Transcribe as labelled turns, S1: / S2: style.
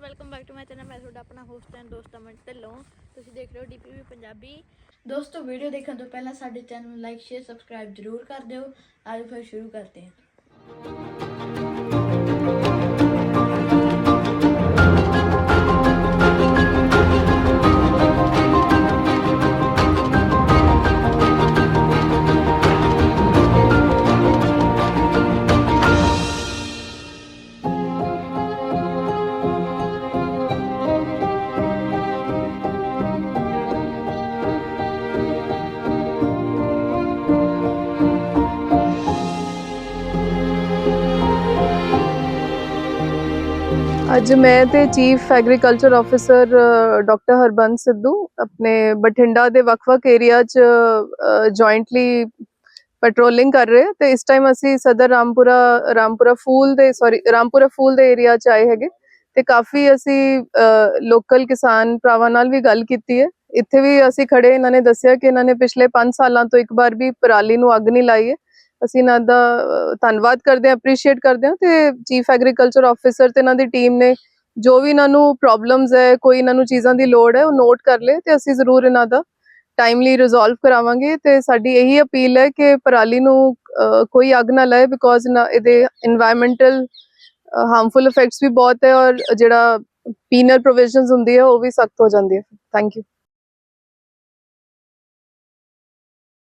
S1: Welcome back to my channel ਮੈਂ ਤੁਹਾਡਾ ਆਪਣਾ ਹੋਸਟ ਐਂਡ ਦੋਸਤ ਅਮਨ ਢਿੱਲੋਂ। ਤੁਸੀਂ ਦੇਖ ਰਹੇ ਹੋ ਡੀਪੀਵੀ ਪੰਜਾਬੀ। ਦੋਸਤੋ ਵੀਡੀਓ ਦੇਖਣ ਤੋਂ ਪਹਿਲਾਂ ਸਾਡੇ ਚੈਨਲ ਨੂੰ ਲਾਈਕ ਸ਼ੇਅਰ ਸਬਸਕ੍ਰਾਈਬ ਜ਼ਰੂਰ ਕਰ ਦਿਓ। ਅੱਜ ਫਿਰ ਸ਼ੁਰੂ ਕਰਦੇ ਹਾਂ।
S2: ਅੱਜ ਮੈਂ ਤੇ chief agriculture officer doctor Harbans Sidhu ਆਪਣੇ ਬਠਿੰਡਾ ਦੇ ਵੱਖ-ਵੱਖ ਏਰੀਆ 'ਚ ਜੁਆਇੰਟਲੀ ਪੈਟਰੋਲਿੰਗ ਕਰ ਰਹੇ ਤੇ ਇਸ ਟਾਈਮ ਅਸੀਂ ਸਦਰ ਰਾਮਪੁਰਾ ਰਾਮਪੁਰਾ ਫੂਲ ਦੇ ਸੌਰੀ ਰਾਮਪੁਰਾ ਫੂਲ ਦੇ ਏਰੀਆ 'ਚ ਆਏ ਹੈਗੇ ਤੇ ਕਾਫੀ ਅਸੀਂ ਲੋਕਲ ਕਿਸਾਨ ਭਰਾਵਾਂ ਨਾਲ ਵੀ ਗੱਲ ਕੀਤੀ ਹੈ। ਇੱਥੇ ਵੀ ਅਸੀਂ ਖੜੇ ਇਹਨਾਂ ਨੇ ਦੱਸਿਆ ਕਿ ਇਹਨਾਂ ਨੇ ਪਿਛਲੇ 5 ਸਾਲਾਂ ਤੋਂ ਇੱਕ ਵਾਰ ਵੀ ਪਰਾਲੀ ਨੂੰ ਅੱਗ ਨਹੀਂ ਲਾਈ ਹੈ। ਅਸੀਂ ਇਹਨਾਂ ਦਾ ਧੰਨਵਾਦ ਕਰਦੇ ਹਾਂ ਅਪਰੀਸ਼ੀਏਟ ਕਰਦੇ ਹਾਂ ਤੇ ਚੀਫ ਐਗਰੀਕਲਚਰ ਆਫੀਸਰ ਤੇ ਇਹਨਾਂ ਦੀ ਟੀਮ ਨੇ ਜੋ ਵੀ ਇਹਨਾਂ ਨੂੰ ਪ੍ਰੋਬਲਮਸ ਹੈ, ਕੋਈ ਇਹਨਾਂ ਨੂੰ ਚੀਜ਼ਾਂ ਦੀ ਲੋੜ ਹੈ ਉਹ ਨੋਟ ਕਰ ਲੇ ਤੇ ਅਸੀਂ ਜ਼ਰੂਰ ਇਹਨਾਂ ਦਾ ਟਾਈਮਲੀ ਰਿਜ਼ੋਲਵ ਕਰਾਵਾਂਗੇ ਤੇ ਸਾਡੀ ਇਹੀ ਅਪੀਲ ਹੈ ਕਿ ਪਰਾਲੀ ਨੂੰ ਕੋਈ ਅੱਗ ਨਾ ਲਾਏ ਬਿਕੋਜ਼ ਇਹਦੇ এনवायरमेंटल ਹਾਰਮਫੁਲ ਇਫੈਕਟਸ ਵੀ ਬਹੁਤ ਹੈ ਔਰ ਜਿਹੜਾ ਪੀਨਲ ਪ੍ਰੋਵੀਜ਼ਨਸ ਹੁੰਦੀ ਹੈ ਉਹ ਵੀ ਸਖਤ ਹੋ ਜਾਂਦੀ ਹੈ। Thank you